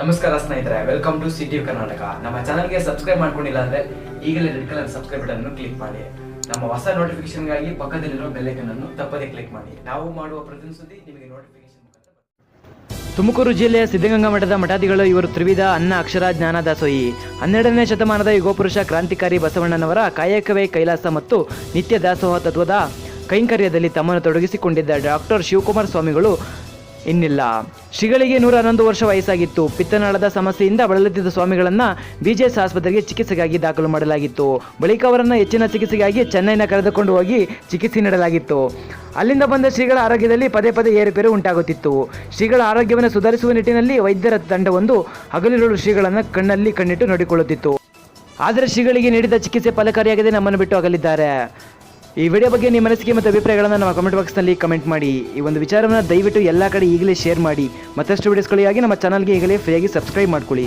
ನಮಸ್ಕಾರ ಸ್ನೇಹಿತರೆ welcome to city Karnataka ನಮ್ಮ ಚಾನಲ್ಗೆ ಸಬ್ಸ್ಕ್ರೈಬ್ ಮಾಡ್ಕೊಂಡಿಲ್ಲ ಅಂದ್ರೆ ಈಗಲೇ ರೆಡ್ ಕಲರ್ ಸಬ್ಸ್ಕ್ರೈಬ್ ಬಟನ್ ಅನ್ನು ಕ್ಲಿಕ್ ಮಾಡಿ. ನಮ್ಮ ಹೊಸ ನೋಟಿಫಿಕೇಶನ್ಗಾಗಿ ಪಕ್ಕದಲ್ಲಿರೋ ಬೆಲ್ಲೈಕನ್ ಅನ್ನು ತಪ್ಪದೇ ಕ್ಲಿಕ್ ಮಾಡಿ. ನಾವು ಮಾಡುವ ಪ್ರತಿ ಸುದ್ದಿ ನಿಮಗೆ ನೋಟಿಫಿಕೇಶನ್. ತುಮಕೂರು ಜಿಲ್ಲೆಯ ಸಿದ್ಧಗಂಗಾ ಮಠದ ಮಠಾದಿಗಳು ಇವರು ತ್ರಿವಿಧ ಅನ್ನ ಅಕ್ಷರ ಜ್ಞಾನ ದಾಸೋಹಿ ಹನ್ನೆರಡನೇ ಶತಮಾನದ ಯುಗೋಪುರುಷ ಕ್ರಾಂತಿಕಾರಿ ಬಸವಣ್ಣನವರ ಕಾಯಕವೇ ಕೈಲಾಸ ಮತ್ತು ನಿತ್ಯ ದಾಸೋಹ ತತ್ವದ ಕೈಂಕರ್ಯದಲ್ಲಿ ತಮ್ಮನ್ನು ತೊಡಗಿಸಿಕೊಂಡಿದ್ದ ಡಾಕ್ಟರ್ ಶಿವಕುಮಾರ್ ಸ್ವಾಮಿಗಳು ಇನ್ನಿಲ್ಲ. ಶ್ರೀಗಳಿಗೆ ನೂರ ಹನ್ನೊಂದು ವರ್ಷ ವಯಸ್ಸಾಗಿತ್ತು. ಪಿತ್ತನಾಳದ ಸಮಸ್ಯೆಯಿಂದ ಬಳಲುತ್ತಿದ್ದ ಸ್ವಾಮಿಗಳನ್ನ ಬಿಜೆಎಸ್ ಆಸ್ಪತ್ರೆಗೆ ಚಿಕಿತ್ಸೆಗಾಗಿ ದಾಖಲು ಮಾಡಲಾಗಿತ್ತು. ಬಳಿಕ ಅವರನ್ನು ಹೆಚ್ಚಿನ ಚಿಕಿತ್ಸೆಗಾಗಿ ಚೆನ್ನೈನ ಕರೆದುಕೊಂಡು ಹೋಗಿ ಚಿಕಿತ್ಸೆ ನೀಡಲಾಗಿತ್ತು. ಅಲ್ಲಿಂದ ಬಂದ ಶ್ರೀಗಳ ಆರೋಗ್ಯದಲ್ಲಿ ಪದೇ ಪದೇ ಏರುಪೇರು ಉಂಟಾಗುತ್ತಿತ್ತು. ಶ್ರೀಗಳ ಆರೋಗ್ಯವನ್ನು ಸುಧಾರಿಸುವ ನಿಟ್ಟಿನಲ್ಲಿ ವೈದ್ಯರ ತಂಡವೊಂದು ಹಗಲಿರುಳು ಶ್ರೀಗಳನ್ನು ಕಣ್ಣಲ್ಲಿ ಕಣ್ಣಿಟ್ಟು ನೋಡಿಕೊಳ್ಳುತ್ತಿತ್ತು. ಆದರೆ ಶ್ರೀಗಳಿಗೆ ನೀಡಿದ ಚಿಕಿತ್ಸೆ ಫಲಕಾರಿಯಾಗದೆ ನಮ್ಮನ್ನು ಬಿಟ್ಟು ಅಗಲಿದ್ದಾರೆ. ಈ ವಿಡಿಯೋ ಬಗ್ಗೆ ನಿಮ್ಮ ಮನಸ್ಸಿಗೆ ಮತ್ತು ಅಭಿಪ್ರಾಯಗಳನ್ನು ನಮ್ಮ ಕಮೆಂಟ್ ಬಾಕ್ಸ್ನಲ್ಲಿ ಕಮೆಂಟ್ ಮಾಡಿ. ಈ ಒಂದು ವಿಚಾರವನ್ನು ದಯವಿಟ್ಟು ಎಲ್ಲ ಕಡೆ ಈಗಲೇ ಶೇರ್ ಮಾಡಿ. ಮತ್ತಷ್ಟು ವಿಡಿಯೋಸ್ಗಳಿಗಾಗಿ ನಮ್ಮ ಚಾನಲ್ಗೆ ಈಗಲೇ ಫ್ರೀಯಾಗಿ ಸಬ್ಸ್ಕ್ರೈಬ್ ಮಾಡ್ಕೊಳ್ಳಿ.